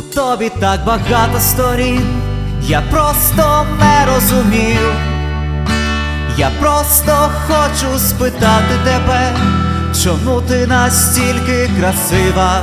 тобі так багато сторін, я просто не розумію. Я просто хочу спитати тебе, чому ти настільки красива?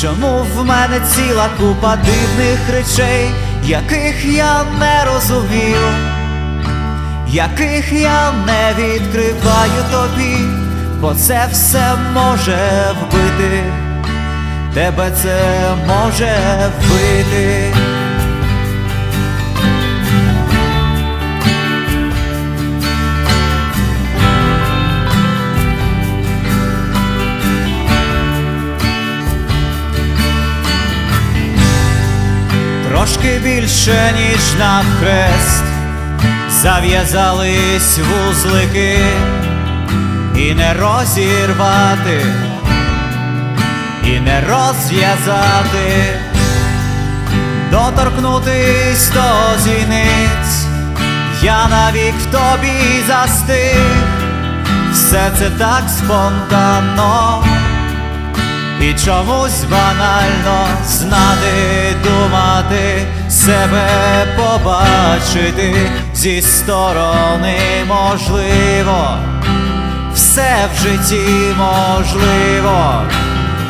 Чому в мене ціла купа дивних речей, яких я не розумію, яких я не відкриваю тобі, бо це все може вбити, тебе це може вбити. Трошки більше, ніж на хрест, зав'язались вузлики і не розірвати, і не розв'язати, доторкнутись до зіниць, я навік в тобі застиг, все це так спонтанно. І чомусь банально знати, думати, себе побачити зі сторони можливо, все в житті можливо,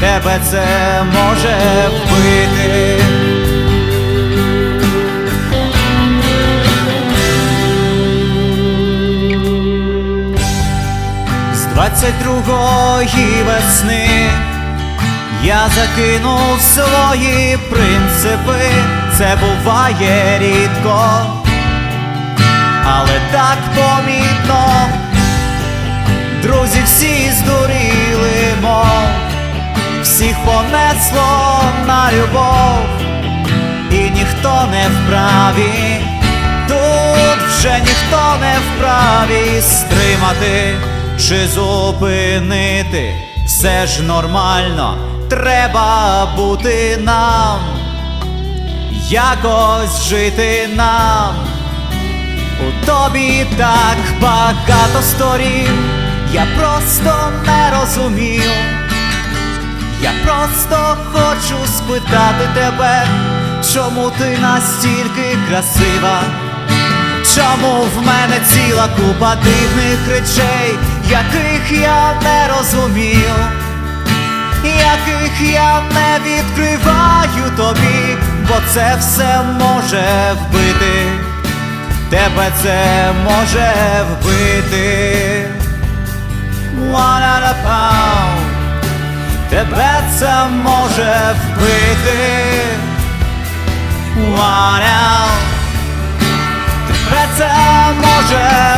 тебе це може вбити. З 22-ї весни я закинув свої принципи, це буває рідко, але так помітно, друзі всі здуріли, любов, і ніхто не вправі, тут вже ніхто не вправі стримати чи зупинити. Все ж нормально, треба бути нам, якось жити нам. У тобі так багато сторін, я просто не розумію. Я просто хочу спитати тебе, чому ти настільки красива, чому в мене ціла купа дивних речей, яких я не розумію, яких я не відкриваю тобі, бо це все може вбити, тебе це може вбити. One and a pound Тебе це може вбити One out Тебе це може вбити